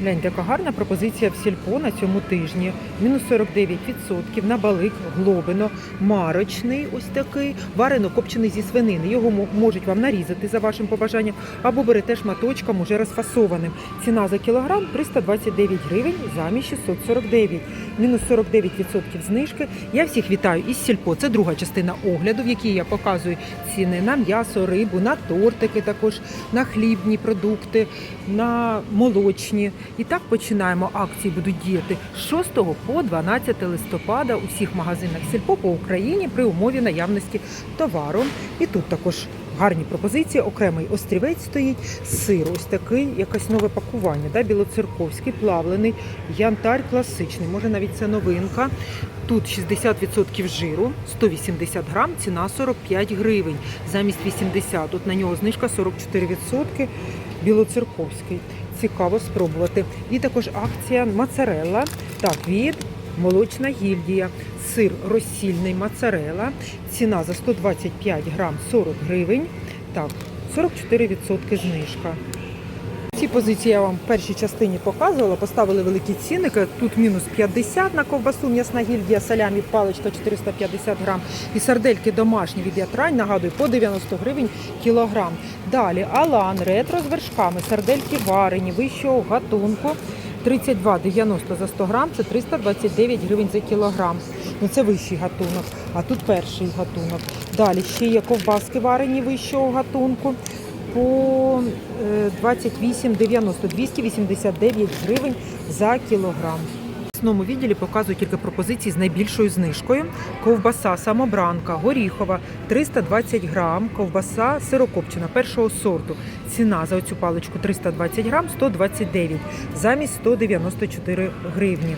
Глянь, яка гарна пропозиція в сільпо на цьому тижні. Мінус 49% на балик, глобино, марочний ось такий, варено копчений зі свинини. Його мо- можуть вам нарізати за вашим побажанням, або берете шматочком уже розфасованим. Ціна за кілограм 329 гривень замість 649. Мінус 49% знижки. Я всіх вітаю із сільпо. Це друга частина огляду, в якій я показую ціни на м'ясо, рибу, на тортики також, на хлібні продукти, на молочні. І так починаємо. Акції будуть діяти з 6 по 12 листопада у всіх магазинах сільпо по Україні при умові наявності товару. І тут також гарні пропозиції. Окремий острівець стоїть, сир, ось такий, якесь нове пакування, да, білоцерковський, плавлений, янтарь класичний. Може навіть це новинка. Тут 60% жиру, 180 грам, ціна 45 гривень. Замість 80. Тут на нього знижка 44%. Білоцерковський. Цікаво спробувати. І також акція моцарелла. Так, від молочна гільдія. Сир розсільний моцарелла. Ціна за 125 грам 40 гривень. Так, 44% знижка. Ці позиції я вам в першій частині показувала, поставили великі цінники. Тут мінус 50 на ковбасу, м'ясна гільдія, салямі, паличка 450 грам. І сардельки домашні від ятрань, нагадую, по 90 гривень кілограм. Далі Алан, ретро з вершками, сардельки варені, вищого гатунку. 32,90 за 100 грам, це 329 гривень за кілограм. Ну це вищий гатунок, а тут перший гатунок. Далі ще є ковбаски варені вищого гатунку по е, 28,90, 289 гривень за кілограм. В основному відділі показую тільки пропозиції з найбільшою знижкою. Ковбаса самобранка, горіхова 320 грам, ковбаса сирокопчена першого сорту. Ціна за оцю паличку 320 грам 129, замість 194 гривні.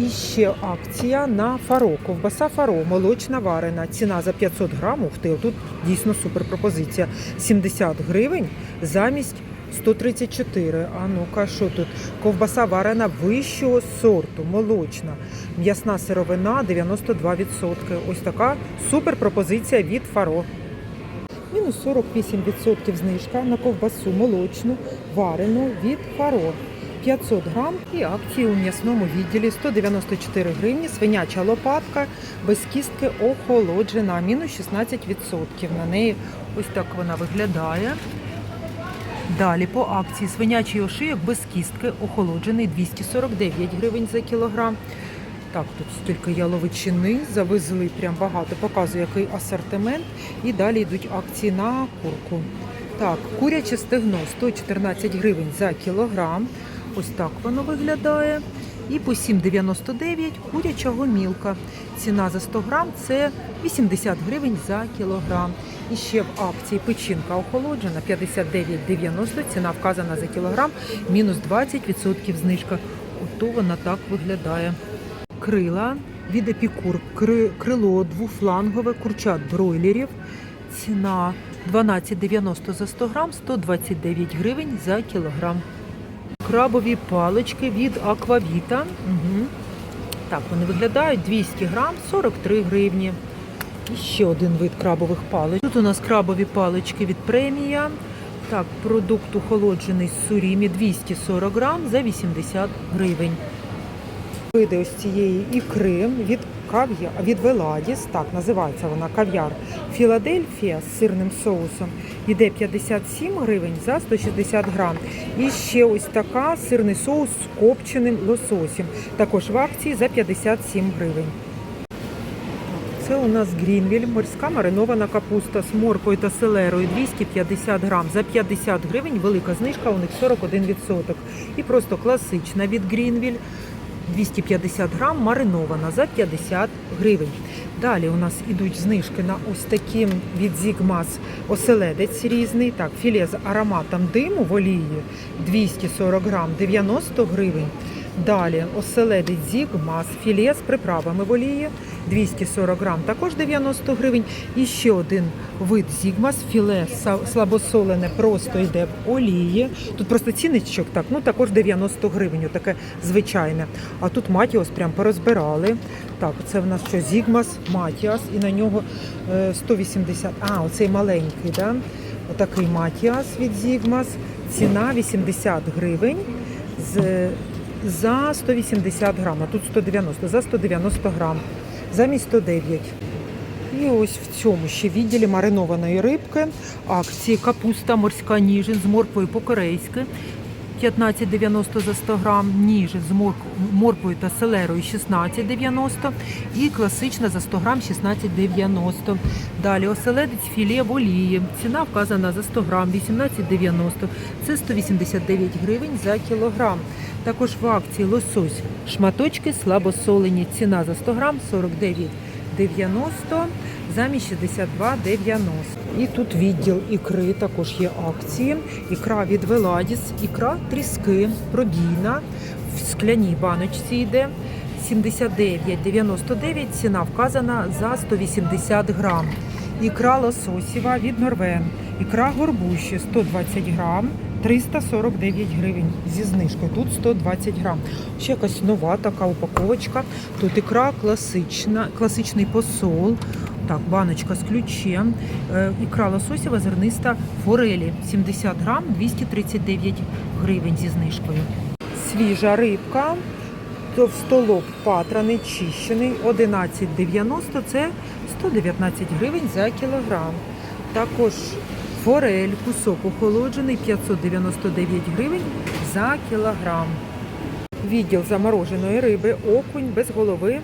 І ще акція на фаро. Ковбаса фаро, молочна варена. Ціна за 500 грам. Ух ти, тут дійсно супер пропозиція. 70 гривень замість 134. А ну-ка, що тут? Ковбаса варена вищого сорту, молочна. М'ясна сировина 92%. Ось така супер пропозиція від фаро. Мінус 48% знижка на ковбасу молочну, варену від фаро. 500 грам і акції у м'ясному відділі 194 гривні, свиняча лопатка без кістки охолоджена, мінус 16%. На неї ось так вона виглядає. Далі по акції свинячий ошийок без кістки охолоджений 249 гривень за кілограм. Так, тут стільки яловичини, завезли прям багато, показую, який асортимент. І далі йдуть акції на курку. Так, куряче стегно 114 гривень за кілограм. Ось так воно виглядає. І по 7,99 куряча гомілка. Ціна за 100 грам це 80 гривень за кілограм. І ще в акції печінка охолоджена 59,90. Ціна вказана за кілограм, мінус 20% знижка. Ото вона так виглядає. Крила від епікур. Кри- Крило двуфлангове, курчат бройлерів. Ціна 12,90 за 100 грам, 129 гривень за кілограм. Крабові палички від Аквавіта. Угу. Так, вони виглядають 200 грам, 43 гривні. І ще один вид крабових паличок. Тут у нас крабові палички від премія. Так, продукт охолоджений з сурімі 240 грам за 80 гривень. Види ось цієї ікри від кав'я, від Веладіс, так називається вона кав'яр. Філадельфія з сирним соусом йде 57 гривень за 160 грам. І ще ось така сирний соус з копченим лососем. Також в акції за 57 гривень. Це у нас Грінвіль, морська маринована капуста з моркою та селерою 250 грам за 50 гривень. Велика знижка, у них 41%. І просто класична від Грінвіль 250 грам маринована за 50 гривень. Далі у нас ідуть знижки на ось такі від Зігмас оселедець різний. Так, філе з ароматом диму в олії 240 грам 90 гривень. Далі оселедець Зігмас, філе з приправами в олії 240 грам, також 90 гривень. І ще один вид Зігмас, філе слабосолене просто йде в олії. Тут просто ціничок так, ну також 90 гривень, таке звичайне. А тут Матіос прям порозбирали. Так, це в нас що Зігмас, Матіас, і на нього е, 180. А, оцей маленький, да? Отакий Матіас від Зігмас. Ціна 80 гривень з, за 180 грам, а тут 190, за 190 грам, замість 109. І ось в цьому ще відділі маринованої рибки. Акції капуста морська ніжин з морквою по-корейськи. 15,90 за 100 грам, ніжин з морк- морквою та селерою 16,90 і класична за 100 грам 16,90. Далі оселедець філе в олії. Ціна вказана за 100 грам 18,90. Це 189 гривень за кілограм. Також в акції лосось шматочки слабосолені. Ціна за 100 грам 49,90 замість 62,90. І тут відділ ікри також є акції. Ікра від Веладіс, ікра тріски, пробійна, в скляній баночці йде. 79,99 ціна вказана за 180 грам. Ікра лососєва від Норвен. Ікра горбуші 120 грам, 349 гривень зі знижкою. Тут 120 грам. Ще якась нова така упаковочка. Тут ікра класична, класичний посол. Так, баночка з ключем. Е, Ікра лососєва зерниста форелі 70 грам, 239 гривень зі знижкою. Свіжа рибка, товстолоб патраний, чищений, 11,90 це 119 гривень за кілограм. Також форель, кусок охолоджений, 599 гривень за кілограм. Відділ замороженої риби, окунь без голови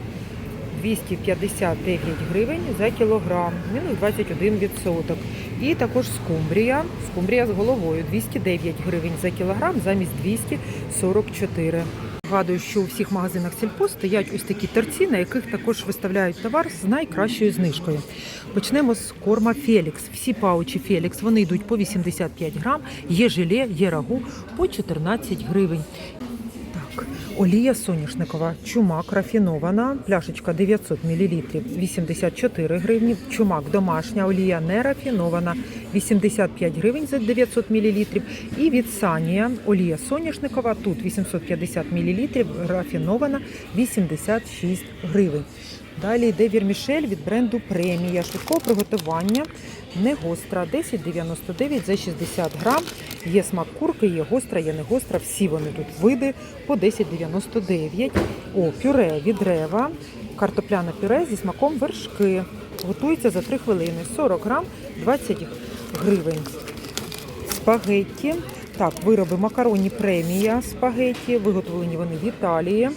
259 гривень за кілограм, мінус 21%. І також скумбрія, скумбрія з головою 209 гривень за кілограм замість 244. Нагадую, що у всіх магазинах сільпо стоять ось такі торці, на яких також виставляють товар з найкращою знижкою. Почнемо з корма Фелікс. Всі паучі Фелікс вони йдуть по 85 грам, є желе, є рагу по 14 гривень. Олія соняшникова, чумак рафінована, пляшечка 900 мл, 84 гривні. Чумак домашня, олія не рафінована, 85 гривень за 900 мл. І від Санія. Олія соняшникова, тут 850 мл, рафінована, 86 гривень. Далі йде вірмішель від бренду Премія швидкого приготування. Не гостра, 10,99 за 60 грам. Є смак курки, є гостра, є не гостра. Всі вони тут види по 10,99. О, пюре від рева. Картопляне пюре зі смаком вершки. Готується за 3 хвилини. 40 грам, 20 гривень. Спагетті. Так, вироби макароні премія спагетті. Виготовлені вони в Італії.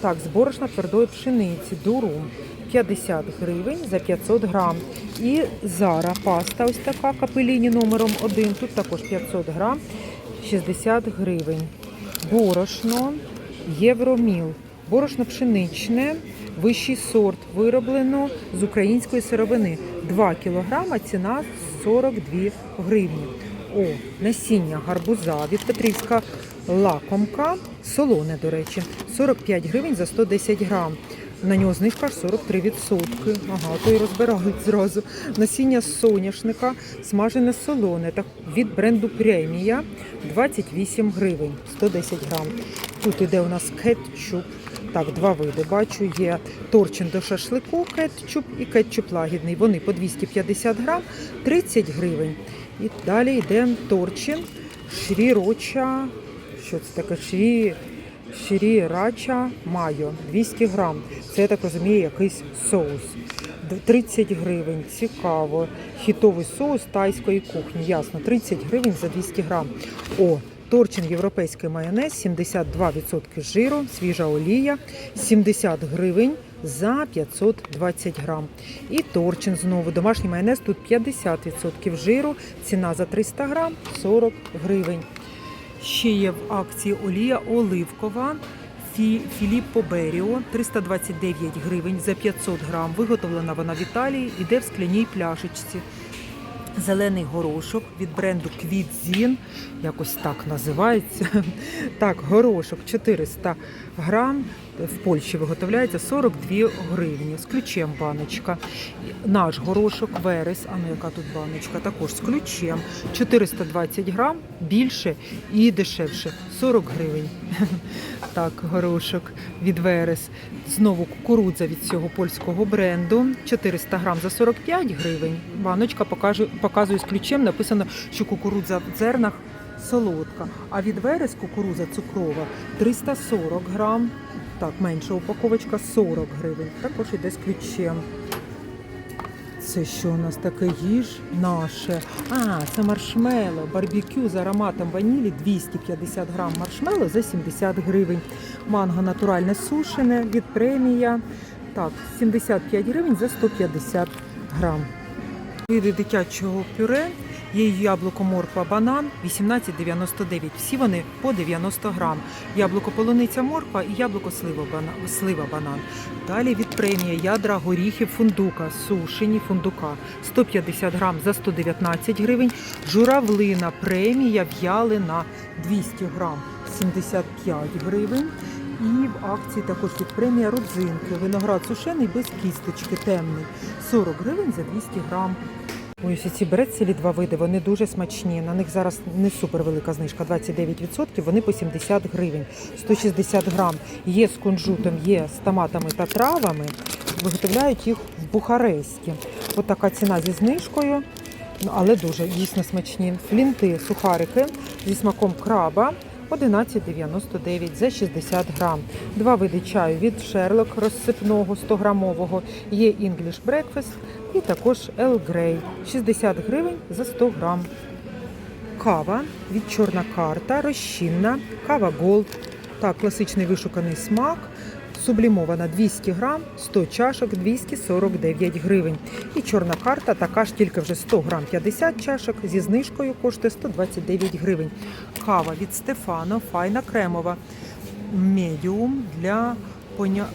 Так, з борошна твердої пшениці, дурум 50 гривень за 500 грам. І зара паста, ось така капеліні номером 1. Тут також 500 грам, 60 гривень. Борошно, євроміл. Борошно пшеничне, вищий сорт, вироблено з української сировини. 2 кілограма, ціна 42 гривні. О, насіння гарбуза від Петрівська лакомка, солоне, до речі, 45 гривень за 110 грам. На нього знижка аж 43%. Ага, то й розбирають зразу. Насіння соняшника, смажене солоне так, від бренду Премія 28 гривень, 110 грам. Тут іде у нас кетчуп. Так, два види бачу. Є торчин до шашлику кетчуп і кетчуп лагідний. Вони по 250 грам, 30 гривень. І далі йде торчин шріроча. Що це таке? Шрі, шрірача майо 200 грам. Це, я так розумію, якийсь соус. 30 гривень, цікаво. Хітовий соус тайської кухні. Ясно, 30 гривень за 200 грам. О, торчин європейський майонез, 72% жиру, свіжа олія, 70 гривень за 520 грам. І торчин знову. Домашній майонез тут 50% жиру, ціна за 300 грам 40 гривень. Ще є в акції олія оливкова. Фі- Філіппо Беріо 329 гривень за 500 грам. Виготовлена вона в Італії, іде в скляній пляшечці. Зелений горошок від бренду Квітзін, якось так називається. Так, горошок 400 грам. В Польщі виготовляється 42 гривні з ключем баночка. Наш горошок Верес, а ну яка тут баночка, також з ключем. 420 грам, більше і дешевше 40 гривень. Так, горошок від Верес. Знову кукурудза від цього польського бренду. 400 грам за 45 гривень. Баночка покаже, показує з ключем. Написано, що кукурудза в зернах солодка. А від верес кукуруза цукрова 340 грам. Так, менша упаковочка 40 гривень. Також іде з ключем. Це що у нас таке їж наше? А, це маршмело, барбекю з ароматом ванілі 250 грам маршмело за 70 гривень. Манго натуральне сушене від премія. Так, 75 гривень за 150 грам. Види дитячого пюре є яблуко, морква, банан 18,99. Всі вони по 90 грам. Яблуко, полуниця, морква і яблуко слива, бана- слива банан. Далі від премії ядра горіхів фундука, сушені фундука 150 грам за 119 гривень. Журавлина премія в'ялина 200 грам 75 гривень. І в акції також від премія родзинки. Виноград сушений без кісточки темний 40 гривень за 200 грам. Ось ці брецелі два види, вони дуже смачні. На них зараз не супер велика знижка, 29%, вони по 70 гривень, 160 грам. Є з кунжутом, є з томатами та травами. Виготовляють їх в Бухаресті. Ось така ціна зі знижкою, але дуже дійсно смачні. Флінти, сухарики зі смаком краба. 11,99 за 60 грам. Два види чаю від Шерлок розсипного 100-грамового. Є English Breakfast і також Earl Grey 60 гривень за 100 грам. Кава від Чорна карта, розчинна, кава Gold. та класичний вишуканий смак. Сублімована 200 грам, 100 чашок, 249 гривень. І чорна карта така ж тільки вже 100 грам 50 чашок, зі знижкою коштує 129 гривень. Кава від Стефано, файна кремова. Медіум для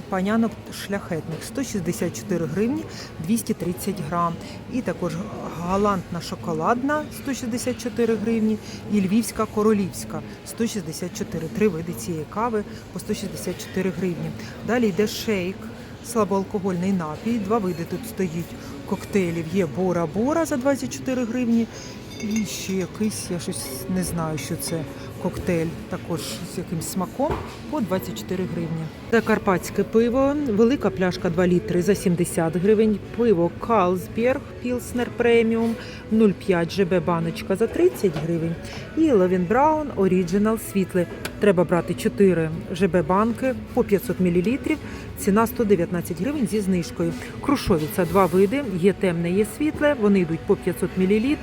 панянок шляхетних 164 гривні 230 грам. І також галантна шоколадна 164 гривні і львівська королівська 164. Три види цієї кави по 164 гривні. Далі йде шейк. Слабоалкогольний напій, два види тут стоїть коктейлів. Є Бора-Бора за 24 гривні. І ще якийсь, я щось не знаю, що це коктейль, також з якимсь смаком по 24 гривні. Це карпатське пиво, велика пляшка 2 літри за 70 гривень. Пиво Калсберг Пілснер преміум 0,5 ЖБ баночка за 30 гривень. І Левін Браун Оріджинал світле. Треба брати 4 ЖБ банки по 500 мл. Ціна 119 гривень зі знижкою. Крушовіця два види. Є темне, є світле. Вони йдуть по 500 мл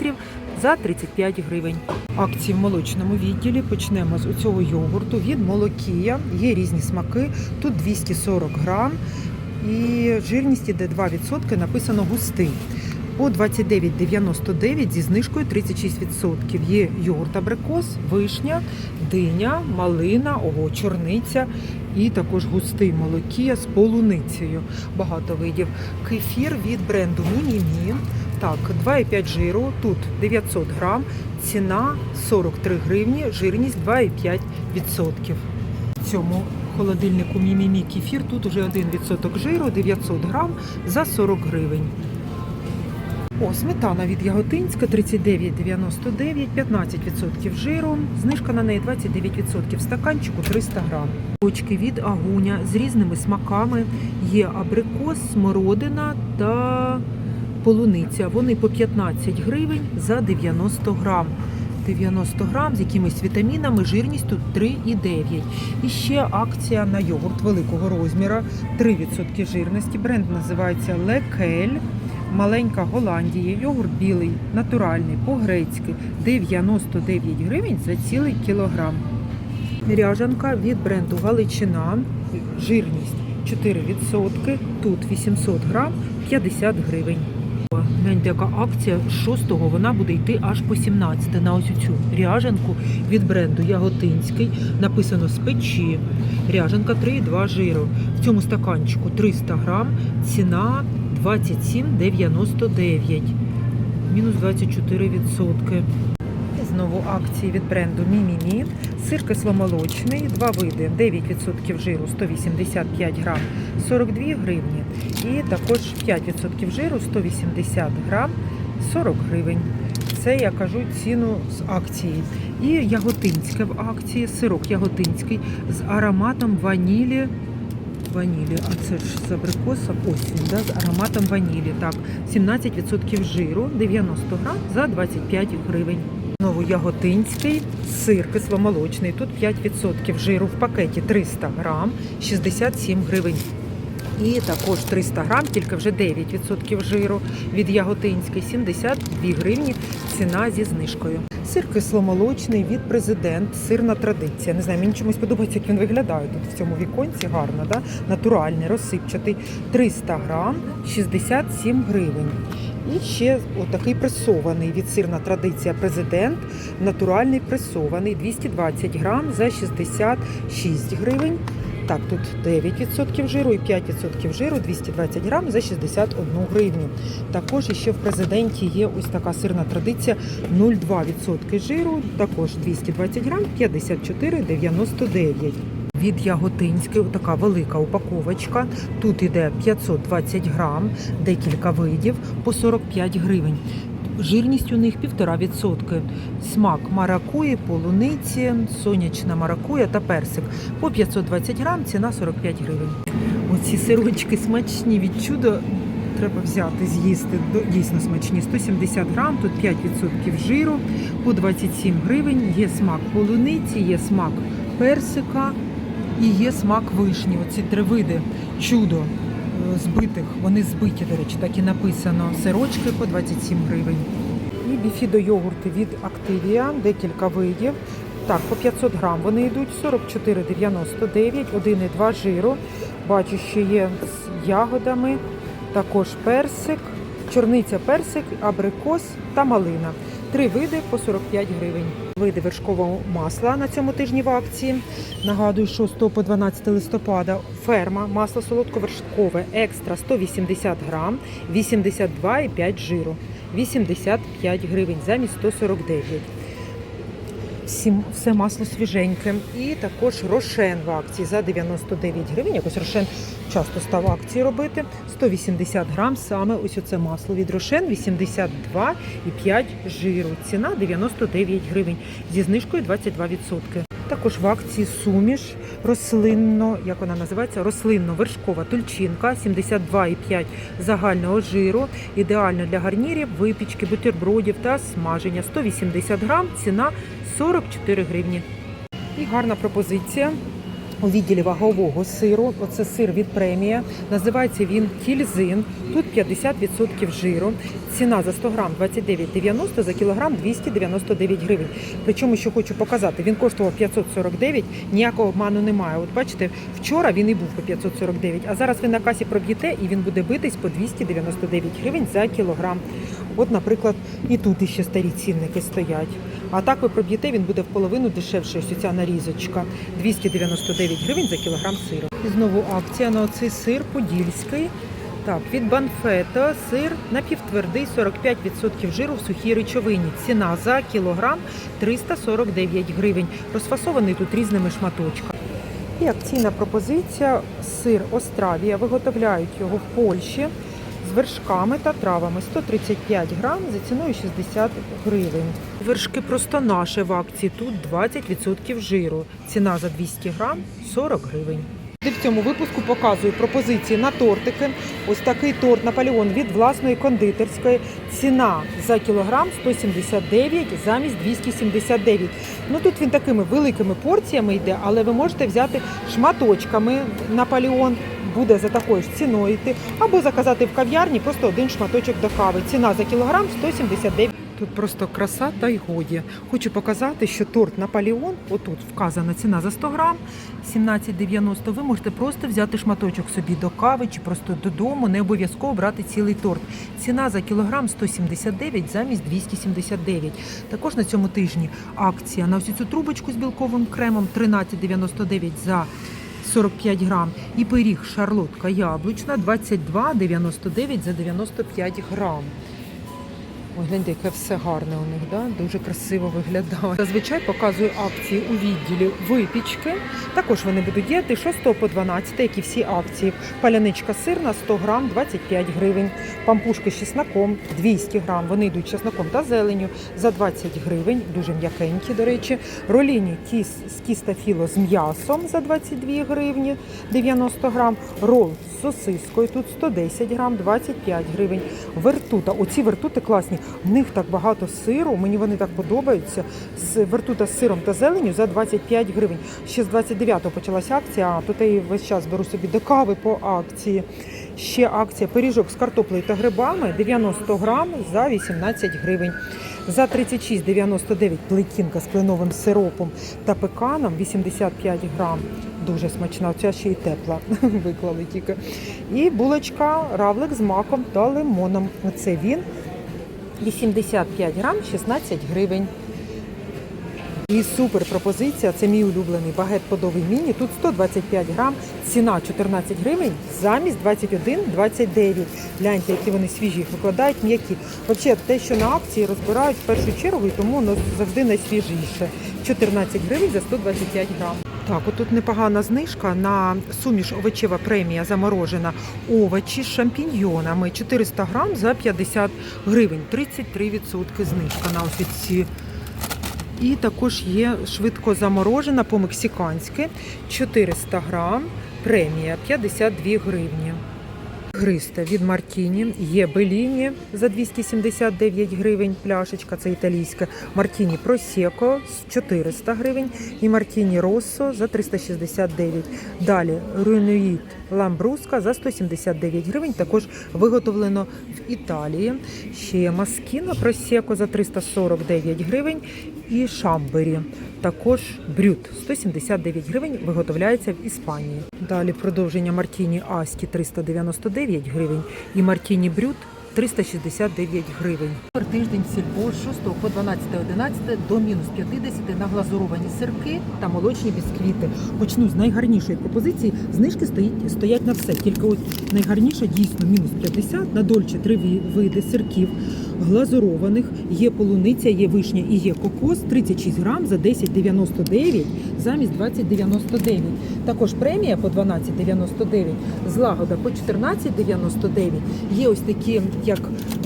за 35 гривень. Акції в молочному відділі почнемо з цього йогурту від молокія. Є різні смаки. Тут 240 грам і жирність іде 2%, написано густий. По 29,99 зі знижкою 36%. Є йогурт абрикос, вишня, диня, малина, ого, чорниця і також густий молокія з полуницею. Багато видів. Кефір від бренду Мінімі. Так, 2,5 жиру, тут 900 грам, ціна 43 гривні, жирність 2,5%. В цьому холодильнику Мімімі кефір тут уже 1% жиру, 900 грам за 40 гривень. О, сметана від Яготинська 39,99, 15% жиру, знижка на неї 29%, в стаканчику 300 грам. Очки від агуня з різними смаками. Є абрикос, смородина та полуниця. Вони по 15 гривень за 90 грам. 90 грам з якимись вітамінами, жирність тут 3,9. І ще акція на йогурт великого розміру, 3% жирності. Бренд називається Лекель. Маленька Голландія, йогурт білий, натуральний, по-грецьки 99 гривень за цілий кілограм. Ряжанка від бренду Галичина, жирність 4%, тут 800 грам, 50 гривень. Гляньте, яка акція з 6-го вона буде йти аж по 17 на ось цю ряженку від бренду Яготинський. Написано з печі. Ряженка 3,2 жиру. В цьому стаканчику 300 грам, ціна 27,99. Мінус 24%. І знову акції від бренду Мімімі. Сир кисломолочний, два види, 9% жиру, 185 грам, 42 гривні. І також 5% жиру, 180 грам, 40 гривень. Це я кажу ціну з акції. І яготинське в акції, сирок яготинський з ароматом ванілі. Ванілі, а це ж з абрикосом, ось він, да, з ароматом ванілі. Так, 17% жиру, 90 грам за 25 гривень. Знову яготинський сир кисломолочний. Тут 5% жиру в пакеті 300 грам, 67 гривень. І також 300 грам, тільки вже 9% жиру від яготинський, 72 гривні ціна зі знижкою. Сир кисломолочний від президент, сирна традиція. Не знаю, мені чомусь подобається, як він виглядає тут в цьому віконці. Гарно, да? натуральний, розсипчатий. 300 грам, 67 гривень. І ще отакий пресований від сирна традиція президент. Натуральний пресований 220 грам за 66 гривень. Так, тут 9% жиру і 5% жиру, 220 грам за 61 гривню. Також ще в президенті є ось така сирна традиція 0,2% жиру, також 220 грам, 54,99. Від Яготинської така велика упаковочка. Тут іде 520 грам, декілька видів по 45 гривень. Жирність у них 1,5%. Смак маракуї, полуниці, сонячна маракуя та персик. По 520 грам, ціна 45 гривень. Оці сирочки смачні від чудо. Треба взяти, з'їсти дійсно смачні. 170 грам, тут 5% жиру, по 27 гривень. Є смак полуниці, є смак персика і є смак вишні. Оці три види чудо е, збитих. Вони збиті, до речі, так і написано. Сирочки по 27 гривень. І біфідо йогурти від Активія, декілька видів. Так, по 500 грам вони йдуть 44,99, 1,2 жиру. Бачу, що є з ягодами, також персик, чорниця персик, абрикос та малина. Три види по 45 гривень. Види вершкового масла на цьому тижні в акції. Нагадую, 6 по 12 листопада ферма масло солодковершкове екстра 180 грам, 82,5 жиру, 85 гривень замість 149. Все масло свіженьке. І також рошен в акції за 99 гривень. Якось рошен часто став акції робити. 180 грам саме ось оце масло від рошен 82,5 жиру. Ціна 99 гривень зі знижкою 22%. Також в акції суміш рослинно, як вона називається, рослинно-вершкова тульчинка 72,5 загального жиру. Ідеально для гарнірів, випічки, бутербродів та смаження. 180 грам, ціна 44 гривні. І гарна пропозиція. У відділі вагового сиру, оце сир від премія, називається він кільзин. Тут 50% жиру. Ціна за 100 грам 29,90, за кілограм 299 гривень. Причому, що хочу показати, він коштував 549, ніякого обману немає. От бачите, вчора він і був по 549, а зараз ви на касі проб'єте і він буде битись по 299 гривень за кілограм. От, наприклад, і тут іще старі цінники стоять. А так ви проб'єте, він буде в половину дешевше, ось ця нарізочка. 299 гривень за кілограм сиру. І знову акція на оцей сир подільський. Так, від Банфета сир напівтвердий 45% жиру в сухій речовині. Ціна за кілограм 349 гривень. Розфасований тут різними шматочками. І акційна пропозиція сир Остравія. Виготовляють його в Польщі з вершками та травами 135 грам за ціною 60 гривень. Вершки просто наші в акції. Тут 20% жиру. Ціна за 200 грам 40 гривень. В цьому випуску показую пропозиції на тортики. Ось такий торт Наполеон від власної кондитерської. Ціна за кілограм 179 замість 279. Ну тут він такими великими порціями йде, але ви можете взяти шматочками Наполеон. Буде за такою ж ціною йти, або заказати в кав'ярні просто один шматочок до кави. Ціна за кілограм 179. Тут просто краса та й годі. Хочу показати, що торт Наполеон, отут вказана ціна за 100 грам, 17,90. Ви можете просто взяти шматочок собі до кави чи просто додому, не обов'язково брати цілий торт. Ціна за кілограм 179 замість 279. Також на цьому тижні акція на всю цю трубочку з білковим кремом 13,99 за 45 грам. І пиріг шарлотка яблучна 22,99 за 95 грам. Ой, гляньте, яке все гарне у них, да? дуже красиво виглядає. Зазвичай показую акції у відділі випічки. Також вони будуть діяти 6 по 12, як і всі акції. Паляничка сирна 100 грам 25 гривень. Пампушки з чесноком 200 грам. Вони йдуть чесноком та зеленю за 20 гривень, дуже м'якенькі, до речі. Роліні тіс з кістафіло з м'ясом за 22 гривні 90 грам. Рол з сосискою тут 110 грам 25 гривень. Вертута. Оці вертути класні. В них так багато сиру, мені вони так подобаються. З вертута з сиром та зеленю за 25 гривень. Ще з 29-го почалася акція, то я весь час беру собі до кави по акції. Ще акція пиріжок з картоплею та грибами 90 грам за 18 гривень. За 36,99 плетінка з кленовим сиропом та пеканом 85 грам. Дуже смачна, ця ще й тепла. Виклали тільки. І булочка равлик з маком та лимоном. Оце він 85 грам 16 гривень. І супер пропозиція, це мій улюблений багет подовий міні. Тут 125 грам, ціна 14 гривень замість 21,29. Гляньте, які вони свіжі, їх викладають м'які. Взагалі, те, що на акції розбирають в першу чергу, і тому воно завжди найсвіжіше. 14 гривень за 125 грам. Так, отут непогана знижка на суміш овочева премія заморожена. Овочі з шампіньйонами 400 грам за 50 гривень. 33% знижка на ось ці і також є швидко заморожена по-мексиканськи 400 грам, премія 52 гривні. Гриста від Мартіні є Беліні за 279 гривень пляшечка, це італійська. Мартіні Просеко з 400 гривень і Мартіні Россо за 369. Далі Руйнуїт Ламбруска за 179 гривень, також виготовлено в Італії. Ще Маскіна Просеко за 349 гривень і Шамбері. Також брют 179 гривень виготовляється в Іспанії. Далі продовження Мартіні Аскі 399 гривень і Мартіні Брют 369 гривень. Тиждень сільпо з 6 по 12.11 до мінус 50 на глазуровані сирки та молочні бісквіти. Почну з найгарнішої пропозиції. Знижки стоїть, стоять на все. Тільки от найгарніша дійсно мінус 50 на дольче три види сирків глазурованих. Є полуниця, є вишня і є кокос 36 грам за 10,99 замість 20,99. Також премія по 12,99, злагода по 14,99. Є ось такі, як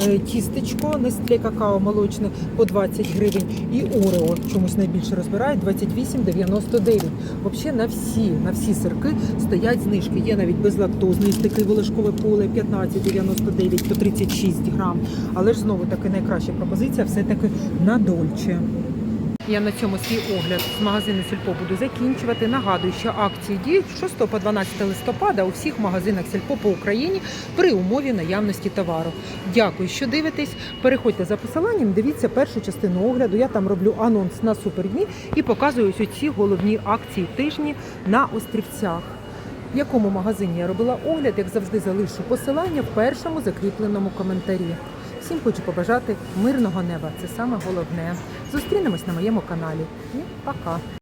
е, тістечко, Нестле какао молочне по 20 гривень і Орео чомусь найбільше розбирають 28,99. Взагалі на всі, на всі сирки стоять знижки. Є навіть безлактозний такий волошкове поле 15,99 по 36 грам. Але ж знову таки найкраща пропозиція все-таки на дольче. Я на цьому свій огляд з магазину Сільпо буду закінчувати. Нагадую, що акції діють з 6 по 12 листопада у всіх магазинах Сільпо по Україні при умові наявності товару. Дякую, що дивитесь. Переходьте за посиланням, дивіться першу частину огляду. Я там роблю анонс на супердні і показую ось ці головні акції тижні на острівцях. В якому магазині я робила огляд, як завжди, залишу посилання в першому закріпленому коментарі. Всім хочу побажати мирного неба. Це саме головне. Зустрінемось на моєму каналі. І пока.